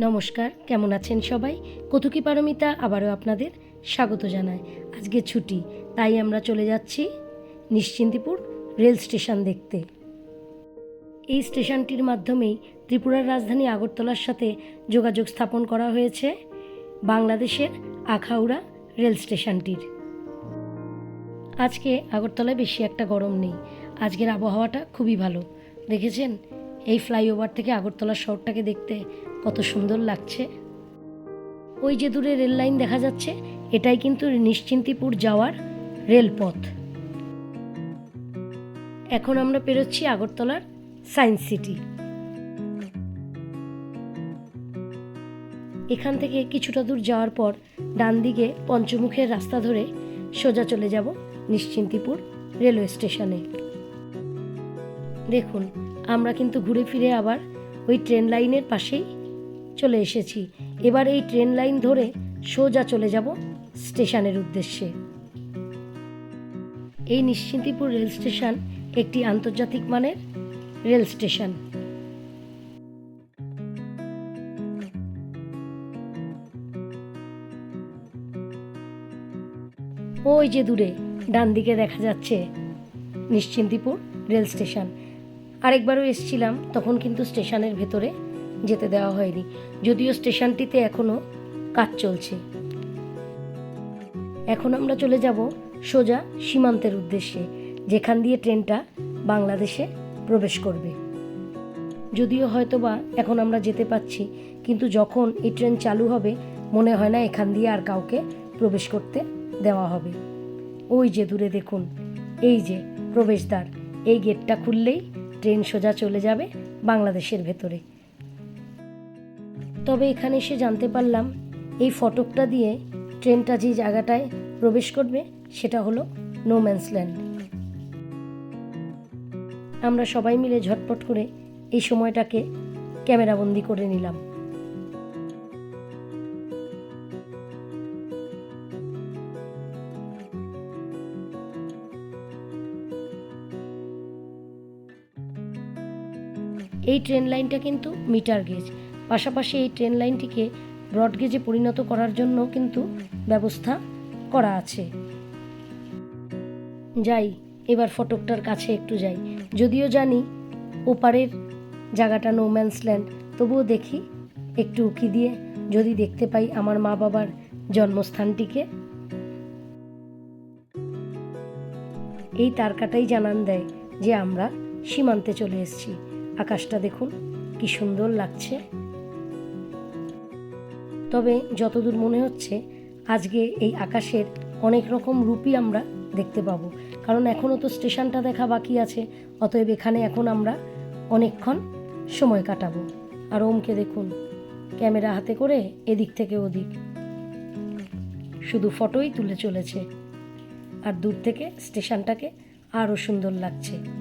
নমস্কার, কেমন আছেন সবাই? কতুকি পারমিতা আবারও আপনাদের স্বাগত জানায়। আজকে ছুটি, তাই আমরা চলে যাচ্ছি নিশ্চিন্তিপুর রেল স্টেশন দেখতে। এই স্টেশনটির মাধ্যমেই ত্রিপুরার রাজধানী আগরতলার সাথে যোগাযোগ স্থাপন করা হয়েছে বাংলাদেশের আখাউড়া রেল স্টেশনটির। আজকে আগরতলায় বেশি একটা গরম নেই। আজকের আবহাওয়াটা খুবই ভালো। দেখেছেন? এই ফ্লাইওভার থেকে আগরতলা শহরটাকে দেখতে কত সুন্দর লাগছে। ওই যে দূরে রেল লাইন দেখা যাচ্ছে, এটাই কিন্তু নিশ্চিন্তিপুর যাওয়ার রেলপথ। এখন আমরা পেরোচ্ছি আগরতলার সায়েন্স সিটি। এখান থেকে কিছুটা দূর যাওয়ার পর ডান দিকে পঞ্চমুখের রাস্তা ধরে সোজা চলে যাব নিশ্চিন্তিপুর রেলওয়ে স্টেশনে। দেখুন, আমরা কিন্তু ঘুরে ফিরে আবার ওই ট্রেন লাইনের পাশেই চলে এসেছি। এবার এই ট্রেন লাইন ধরে সোজা চলে যাব স্টেশনের উদ্দেশ্যে। এই নিশ্চিন্তিপুর রেল স্টেশন একটি আন্তর্জাতিক মানের রেল স্টেশন। ওই যে দূরে ডান দিকে দেখা যাচ্ছে নিশ্চিন্তিপুর রেল স্টেশন। আরেকবারও এসছিলাম, তখন কিন্তু স্টেশনের ভেতরে যেতে দেওয়া হয়নি। যদিও স্টেশনটিতে এখনও কাজ চলছে। এখন আমরা চলে যাব সোজা সীমান্তের উদ্দেশ্যে, যেখান দিয়ে ট্রেনটা বাংলাদেশে প্রবেশ করবে। যদিও হয়তো বা এখন আমরা যেতে পাচ্ছি কিন্তু যখন এই ট্রেন চালু হবে, মনে হয় না এখান দিয়ে আর কাউকে প্রবেশ করতে দেওয়া হবে। ওই যে দূরে দেখুন, এই যে প্রবেশদ্বার, এই গেটটা খুললেই ট্রেন সোজা চলে যাবে বাংলাদেশের ভেতরে। তবে এখানে এসে জানতে পারলাম, এই ফটকটা দিয়ে ট্রেনটা যে জায়গাটায় প্রবেশ করবে, সেটা হলো নো ম্যান্স ল্যান্ড আমরা সবাই মিলে ঝটপট করে এই সময়টাকে ক্যামেরাবন্দি করে নিলাম। এই ট্রেন লাইনটা কিন্তু মিটার গেজ। পাশাপাশি এই ট্রেন লাইনটিকে ব্রড গেজে পরিণত করার জন্য কিন্তু ব্যবস্থা করা আছে। যাই, এবার ফটকটার কাছে একটু যাই। যদিও জানি ওপারের জায়গাটা নো ম্যান্স ল্যান্ড তবুও দেখি একটু উকি দিয়ে যদি দেখতে পাই আমার মা বাবার জন্মস্থানটিকে। এই তারকাটাই জানান দেয় যে আমরা সীমান্তে চলে এসেছি। আকাশটা দেখুন কি সুন্দর লাগছে। তবে যতদূর মনে হচ্ছে, আজকে এই আকাশের অনেক রকম রূপই আমরা দেখতে পাবো। কারণ এখনও তো স্টেশনটা দেখা বাকি আছে, অতএব এখানে এখন আমরা অনেকক্ষণ সময় কাটাবো। আর ওমকে দেখুন, ক্যামেরা হাতে করে এদিক থেকে ওদিক। শুধু ফটোই তুলে চলেছে। আর দূর থেকে স্টেশনটাকে আরও সুন্দর লাগছে।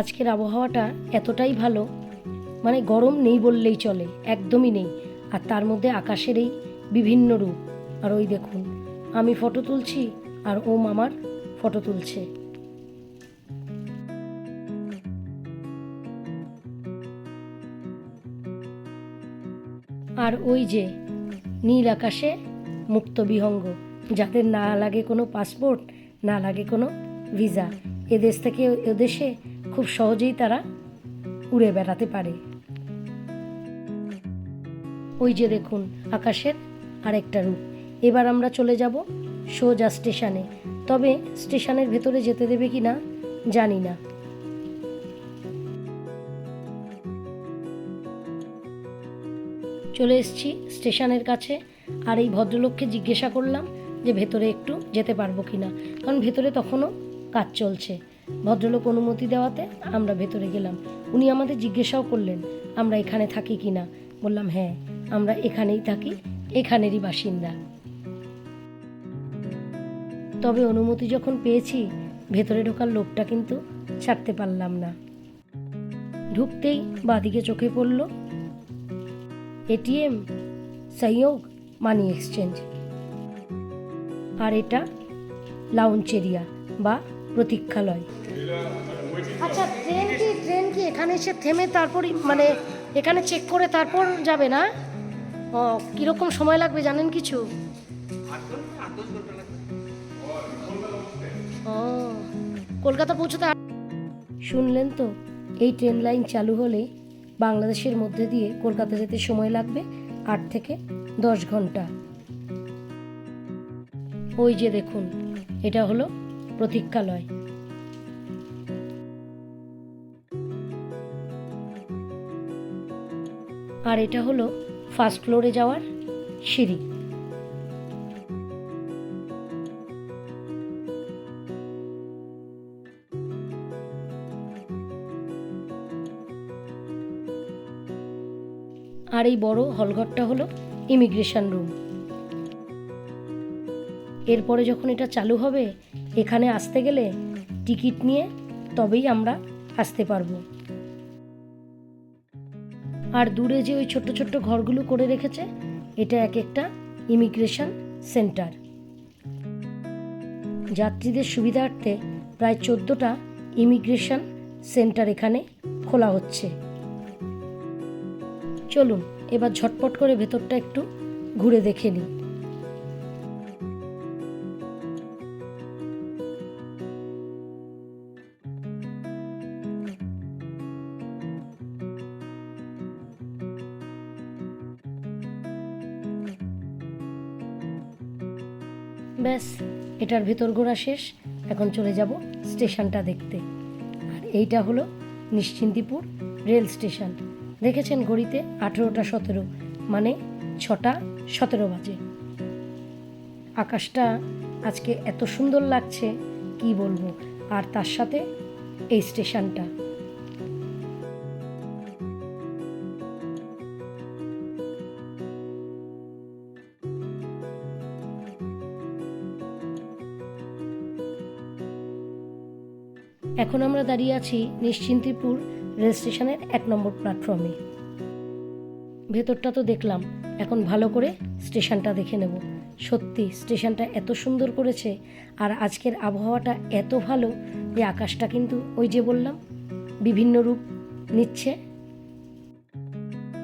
আজকের আবহাওয়াটা এতটাই ভালো মানে গরম নেই বললেই চলে, একদমই নেই। আর তার মধ্যে আকাশের এই বিভিন্ন রূপ, আর ওই দেখুন, আমি ফটো তুলছি আর ওম আমার ফটো তুলছে। আর ওই যে নীল আকাশে মুক্ত বিহঙ্গ, যাদের না লাগে কোনো পাসপোর্ট, না লাগে কোনো ভিসা, এদেশ থেকে এদেশে খুব সহজেই তারা উড়ে বেড়াতে পারে। ওই যে দেখুন, আকাশের আরেকটা রূপ। এবার আমরা চলে যাব সোজা স্টেশনে। তবে স্টেশনের ভেতরে যেতে দেবে কি না, জানি না। চলে এসেছি স্টেশনের কাছে, আর এই ভদ্রলোককে জিজ্ঞাসা করলাম যে ভেতরে একটু যেতে পারব কি না, কারণ ভেতরে তখনও কাজ চলছে। ভদ্রলোক অনুমতি দেওয়াতে আমরা ভেতরে গেলাম। উনি আমাদের জিজ্ঞাসাও করলেন, আমরা এখানে থাকি কি না? বললাম হ্যাঁ আমরা এখানেই থাকি, এখানেরই বাসিন্দা। তবে অনুমতি যখন পেয়েছি, ভেতরে ঢোকার লোকটা কিন্তু ছাড়তে পারলাম না। ঢুকতেই বাদিকে চোখে পড়ল এটিএম সহযোগ মানি এক্সচেঞ্জ। আর এটা লাউঞ্চ এরিয়া বা প্রতীক্ষালয়। আচ্ছা ট্রেন কি ট্রেন কি? এখানে এসে থেমে তারপরই মানে এখানে চেক করে তারপর যাবে না? ও, কীরকম সময় লাগবে জানেন কিছু? ও, কলকাতা পৌঁছতে শুনলেন তো, এই ট্রেন লাইন চালু হলে বাংলাদেশের মধ্যে দিয়ে কলকাতা যেতে সময় লাগবে আট থেকে দশ ঘণ্টা। ওই যে দেখুন, এটা হলো প্রতীক্ষালয়। আর এটা হলো ফার্স্ট ফ্লোরে যাওয়ার সিঁড়ি। আর এই বড় হলঘরটা হলো ইমিগ্রেশন রুম এরপরে যখন এটা চালু হবে, এখানে আসতে গেলে টিকিট নিয়ে তবেই আমরা আসতে পারব। আর দূরে যে ওই ছোট্ট ছোট্ট ঘরগুলো করে রেখেছে, এটা এক একটা ইমিগ্রেশন সেন্টার। যাত্রীদের সুবিধার্থে প্রায় চোদ্দোটা ইমিগ্রেশন সেন্টার এখানে খোলা হচ্ছে। চলুন, এবার ঝটপট করে ভেতরটা একটু ঘুরে দেখে নিই। ব্যাস, এটার ভেতর ঘোরা শেষ। এখন চলে যাব স্টেশনটা দেখতে। আর এইটা হলো নিশ্চিন্তিপুর রেল স্টেশন। দেখেছেন ঘড়িতে আঠেরোটা সতেরো মানে ছটা সতেরো বাজে। আকাশটা আজকে এত সুন্দর লাগছে, কি বলব? আর তার সাথে এই স্টেশনটা। এখন আমরা দাঁড়িয়ে আছি নিশ্চিন্তিপুর রেল স্টেশনের এক নম্বর প্ল্যাটফর্মে। ভেতরটা তো দেখলাম, এখন ভালো করে স্টেশনটা দেখে নেব। সত্যি, স্টেশনটা এত সুন্দর করেছে আর আজকের আবহাওয়াটা এত ভালো যে আকাশটা কিন্তু ওই যে বললাম, বিভিন্ন রূপ নিচ্ছে।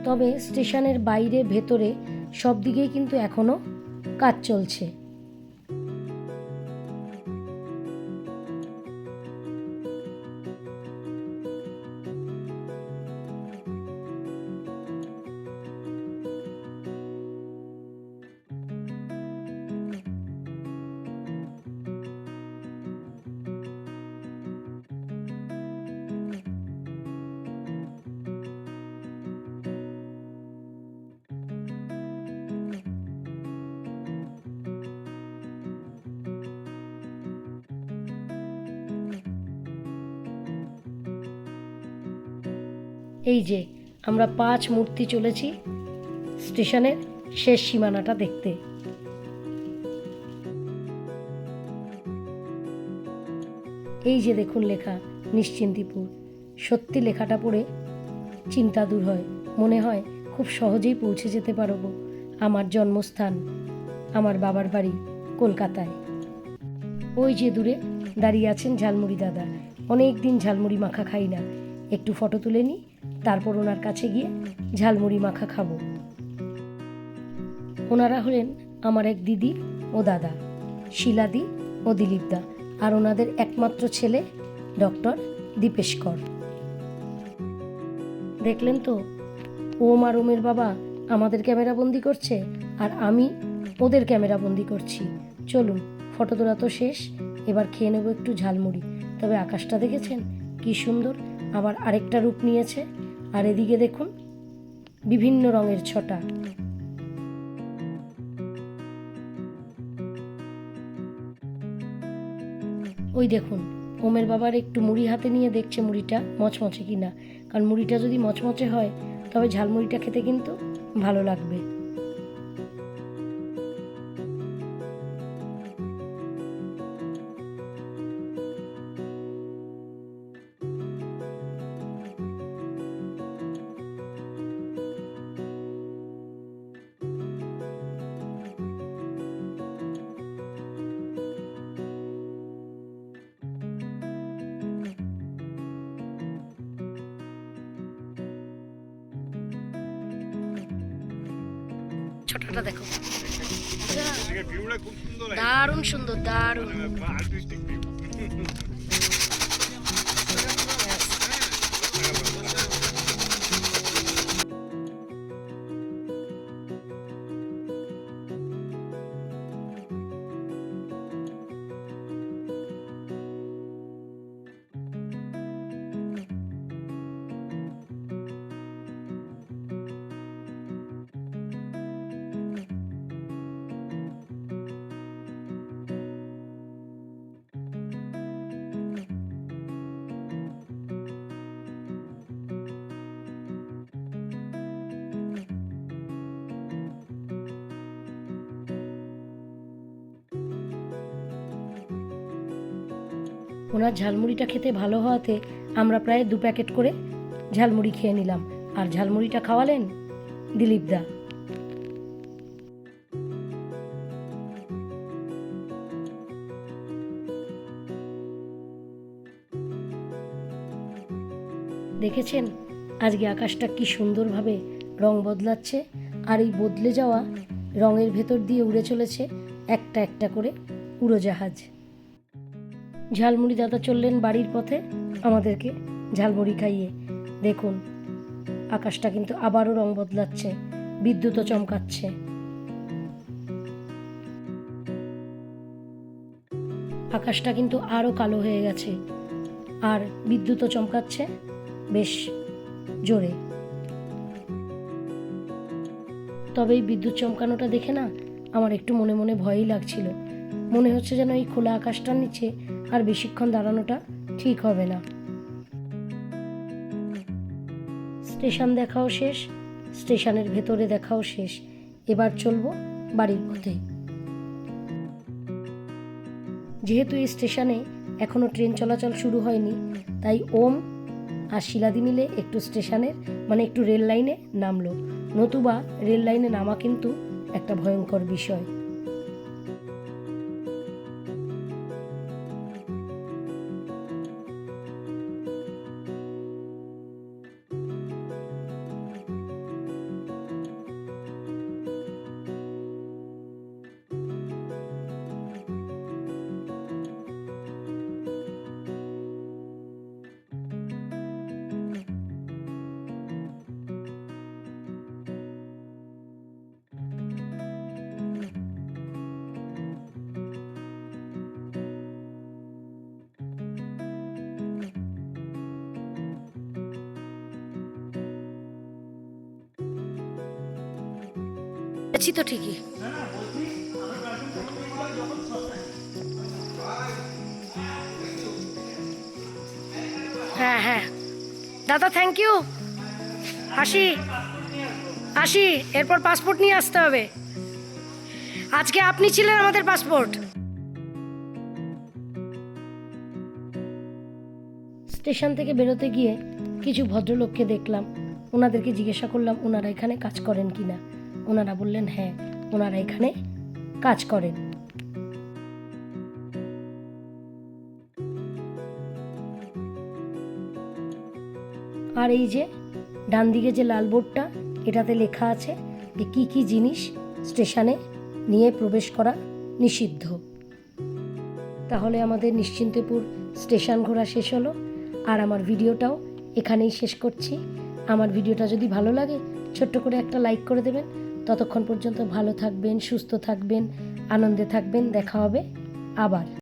তবে স্টেশনের বাইরে, ভেতরে সব দিকেই কিন্তু এখনও কাজ চলছে। এই যে, আমরা পাঁচ মূর্তি চলেছি স্টেশনের শেষ সীমানাটা দেখতে। এই যে দেখুন লেখা, নিশ্চিন্তিপুর। সত্যি লেখাটা পড়ে চিন্তা দূর হয়। মনে হয় খুব সহজেই পৌঁছে যেতে পারব। আমার জন্মস্থান, আমার বাবার বাড়ি কলকাতায়। ওই যে দূরে দাঁড়িয়ে আছেন ঝালমুড়ি দাদা। অনেক দিন ঝালমুড়ি মাখা খাই না। একটু ফটো তুলে নিই তারপর ওনার কাছে গিয়ে ঝালমুড়ি মাখা খাব। ওনারা হলেন আমার এক দিদি ও দাদা, শিলাদি ও দিলীপদা আর ওনাদের একমাত্র ছেলে ডক্টর দীপেশ কর দেখলেন তো, ওম আর ওমের বাবা আমাদের ক্যামেরা বন্দি করছে আর আমি ওদের ক্যামেরা বন্দি করছি। চলুন, ফটো তোলা তো শেষ, এবার খেয়ে নেব একটু ঝালমুড়ি। তবে আকাশটা দেখেছেন? কি সুন্দর, আবার আরেকটা রূপ নিয়েছে। আর এদিকে দেখুন, বিভিন্ন রঙের ছটা। ওই দেখুন, ওমের বাবার একটু মুড়ি হাতে নিয়ে দেখছে মুড়িটা মচমচে কিনা। কারণ মুড়িটা যদি মচমচে হয়, তবে ঝালমুড়িটা খেতে কিন্তু ভালো লাগবে। রাস্তাটা দেখো। সুন্দর আছে দারুণ সুন্দর দারুণ। ওনার ঝালমুড়িটা খেতে ভালো হওয়াতে আমরা প্রায় দু প্যাকেট করে ঝালমুড়ি খেয়ে নিলাম। আর ঝালমুড়িটা খাওয়ালেন দিলীপ দা। দেখেছেন? আজকে আকাশটা কি সুন্দরভাবে রং বদলাচ্ছে, আর এই বদলে যাওয়া রঙের ভেতর দিয়ে উড়ে চলেছে একটা একটা করে উড়োজাহাজ। ঝালমুড়ি দাদা চললেন বাড়ির পথে আমাদেরকে ঝালমুড়ি খাইয়ে। দেখুন, আকাশটা কিন্তু আবারও রং বদলাচ্ছে, বিদ্যুৎও চমকাচ্ছে। আকাশটা কিন্তু আরও কালো হয়ে গেছে, আর বিদ্যুৎও চমকাচ্ছে বেশ জোরে। তবে এই বিদ্যুৎ চমকানোটা দেখে না আমার একটু মনে মনে ভয়ই লাগছিল। মনে হচ্ছে যেন এই খোলা আকাশটার নিচে আর বেশিক্ষণ দাঁড়ানোটা ঠিক হবে না। স্টেশন দেখাও শেষ, স্টেশনের ভেতরে দেখাও শেষ। এবার চলবো বাড়ির পথে। যেহেতু এই স্টেশনে এখনও ট্রেন চলাচল শুরু হয়নি, তাই ওম আর শিলাদি মিলে একটু স্টেশনের মানে একটু রেল লাইনে নামলো। নতুবা রেল লাইনে নামা কিন্তু একটা ভয়ঙ্কর বিষয়। আছি তো ঠিকই। হ্যাঁ হ্যাঁ। দাদা থ্যাংক ইউ আসি আসি এরপর পাসপোর্ট নিয়ে আসতে হবে। আজকে আপনি ছিলেন আমাদের পাসপোর্ট স্টেশন থেকে বেরোতে গিয়ে কিছু ভদ্রলোককে দেখলাম। ওনাদেরকে জিজ্ঞাসা করলাম, ওনারা এখানে কাজ করেন কি না ওনারা বললেন হ্যাঁ ওনারা এখানে কাজ করেন। আর এই যে ডান দিকে যে লাল বোর্ডটা, এটাতে লেখা আছে যে কি কি জিনিস স্টেশনে নিয়ে প্রবেশ করা নিষিদ্ধ। তাহলে আমাদের নিশ্চিন্তপুর স্টেশন ঘোরা শেষ হলো। আর আমার ভিডিওটাও এখানেই শেষ করছি। আমার ভিডিওটা যদি ভালো লাগে, ছোট্ট করে একটা লাইক করে দেবেন। ততক্ষণ পর্যন্ত ভালো থাকবেন সুস্থ থাকবেন আনন্দে থাকবেন দেখা হবে আবার।